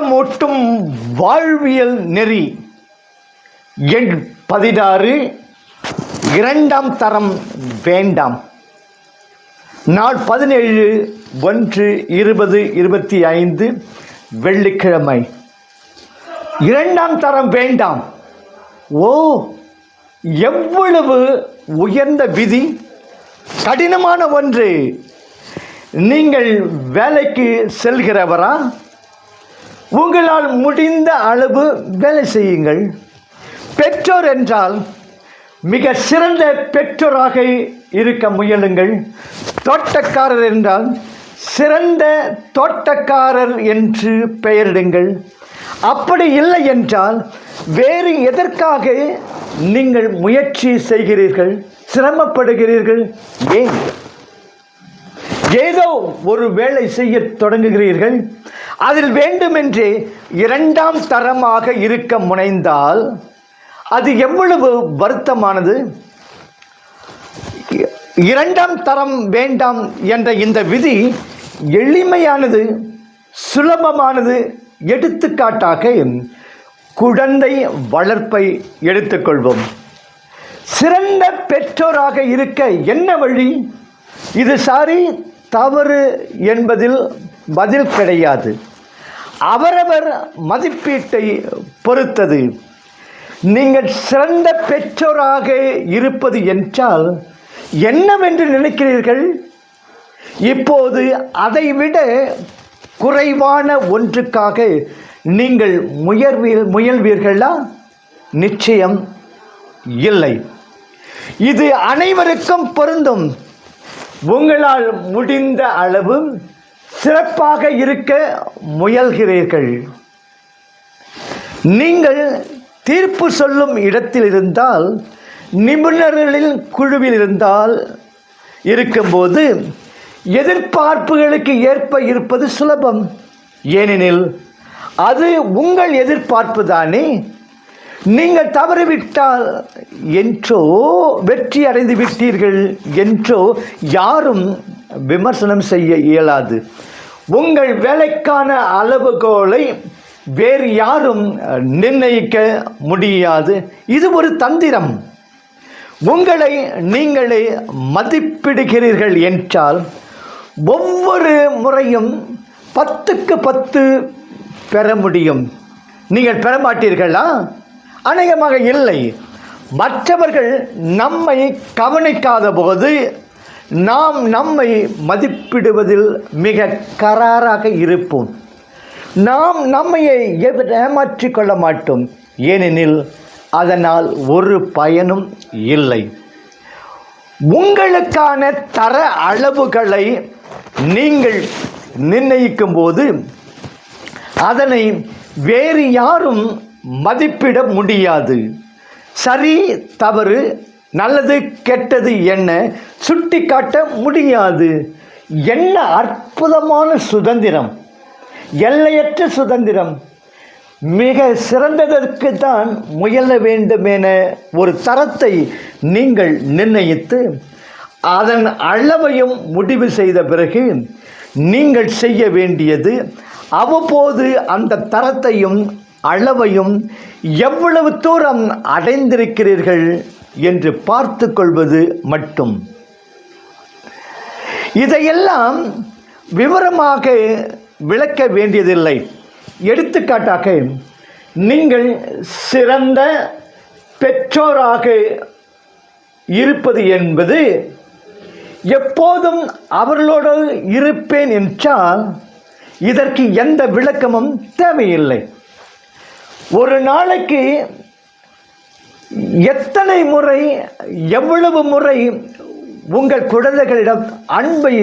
ஊக்கமூட்டும் வாழ்வியல் நெறி. எண் பதினாறு இரண்டாம் தரம் வேண்டாம். நாள் பதினேழு ஒன்று இருபது இருபத்தி ஐந்து வெள்ளிக்கிழமை. இரண்டாம் தரம் வேண்டாம். ஓ எவ்வளவு உயர்ந்த விதி. கடினமான ஒன்று. நீங்கள் வேலைக்கு செல்கிறவரா? உங்களால் முடிந்த அளவு வேலை செய்யுங்கள். பெற்றோர் என்றால் மிக சிறந்த பெற்றோராக இருக்க முயலுங்கள். தோட்டக்காரர் என்றால் சிறந்த தோட்டக்காரர் என்று பெயரிடுங்கள். அப்படி இல்லை என்றால் வேறு எதற்காக நீங்கள் முயற்சி செய்கிறீர்கள்? சிரமப்படுகிறீர்கள்? ஏன்? ஏதோ ஒரு வேலை செய்ய தொடங்குகிறீர்கள். அதில் வேண்டுமென்று இரண்டாம் தரமாக இருக்க முனைந்தால் அது எவ்வளவு வருத்தமானது? இரண்டாம் தரம் வேண்டாம் என்ற இந்த விதி எளிமையானது சுலபமானது எடுத்துக்காட்டாக குழந்தை வளர்ப்பை எடுத்துக்கொள்வோம். சிறந்த பெற்றோராக இருக்க என்ன வழி? இது சாரி தவறு என்பதில் பதில் கிடையாது. அவரவர் மதிப்பீட்டை பொறுத்தது. நீங்கள் சிறந்த பெற்றோராக இருப்பது என்றால் என்னவென்று நினைக்கிறீர்கள்? இப்போது அதைவிட குறைவான ஒன்றுக்காக நீங்கள் முயல்வீர் முயல்வீர்களா? நிச்சயம் இல்லை. இது அனைவருக்கும் பொருந்தும். உங்களால் முடிந்த அளவு சிறப்பாக இருக்க முயல்கிறீர்கள். நீங்கள் தீர்ப்பு சொல்லும் இடத்தில் இருந்தால் நிபுணர்களின் குழுவில் இருந்தால் இருக்கும்போது எதிர்பார்ப்புகளுக்கு ஏற்ப இருப்பது சுலபம். ஏனெனில் அது உங்கள் எதிர்பார்ப்பு தானே. நீங்கள் தவறிவிட்டால் என்றோ வெற்றி அடைந்து விட்டீர்கள் என்றோ யாரும் விமர்சனம் செய்ய இயலாது. உங்கள் வேலைக்கான அளவுகோலை வேறு யாரும் நிர்ணயிக்க முடியாது. இது ஒரு தந்திரம். உங்களை நீங்களே மதிப்பிடுகிறீர்கள் என்றால் ஒவ்வொரு முறையும் பத்துக்கு பத்து பெற முடியும். நீங்கள் பெற மாட்டீர்களா? அநேகமாக இல்லை. மற்றவர்கள் நம்மை கவனிக்காத போது நாம் நம்மை மதிப்பிடுவதில் மிக கராராக இருப்போம். நாம் நம்மையை ஏமாற்றிக் கொள்ள மாட்டோம். ஏனெனில் அதனால் ஒரு பயனும் இல்லை. உங்களுக்கான தர அளவுகளை நீங்கள் நிர்ணயிக்கும் போது அதனை வேறு யாரும் மதிப்பிட முடியாது. சரி தவறு நல்லது கெட்டது என்ன சுட்டி காட்ட முடியாது. என்ன அற்புதமான சுதந்திரம் எல்லையற்ற சுதந்திரம். மிக சிறந்ததற்கு தான் முயல வேண்டும் என ஒரு தரத்தை நீங்கள் நிர்ணயித்து அதன் அளவையும் முடிவு செய்த பிறகு நீங்கள் செய்ய வேண்டியது அவ்வப்போது அந்த தரத்தையும் அளவையும் எவ்வளவு தூரம் அடைந்திருக்கிறீர்கள் என்று பார்த்து கொள்வது மட்டும். இதையெல்லாம் விவரமாக விளக்க வேண்டியதில்லை. எடுத்துக்காட்டாக நீங்கள் சிறந்த பெற்றோராக இருப்பது என்பது எப்போதும் அவர்களோடு இருப்பேன் என்றால் இதற்கு எந்த விளக்கமும் தேவையில்லை. ஒரு நாளைக்கு எத்தனை முறை எவ்வளவு முறை உங்கள் குழந்தைகளிடம் அன்பை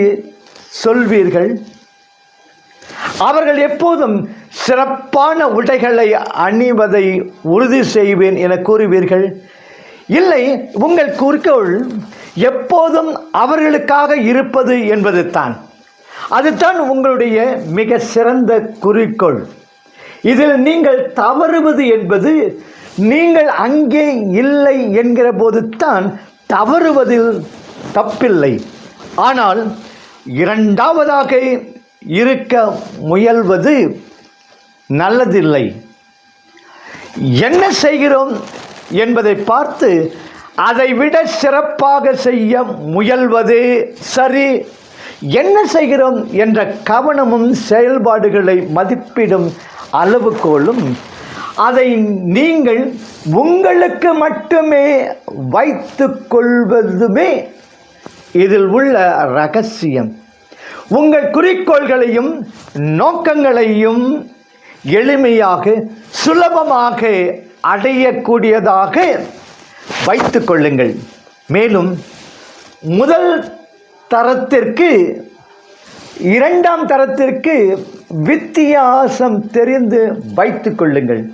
சொல்வீர்கள்? அவர்கள் எப்போதும் சிறப்பான உடைகளை அணிவதை உறுதி செய்வேன் என கூறுவீர்கள். இல்லை உங்கள் குறிக்கோள் எப்போதும் அவர்களுக்காக இருப்பது என்பது தான் அதுதான் உங்களுடைய மிக சிறந்த குறிக்கோள். இதில் நீங்கள் தவறுவது என்பது நீங்கள் அங்கே இல்லை என்கிற போது தான் தவறுவதில் தப்பில்லை. ஆனால் இரண்டாவதாக இருக்க முயல்வது நல்லதில்லை. என்ன செய்கிறோம் என்பதை பார்த்து அதை விட சிறப்பாக செய்ய முயல்வது சரி. என்ன செய்கிறோம் என்ற கவனமும் செயல்பாடுகளை மதிப்பிடும் அளவுகோலும் அதை நீங்கள் உங்களுக்கு மட்டுமே வைத்து கொள்வதுமே இதில் உள்ள ரகசியம். உங்கள் குறிக்கோள்களையும் நோக்கங்களையும் எளிமையாக சுலபமாக அடையக்கூடியதாக வைத்து கொள்ளுங்கள். மேலும் முதல் தரத்திற்கு இரண்டாம் தரத்திற்கு வித்தியாசம் தெரிந்து வைத்து கொள்ளுங்கள்.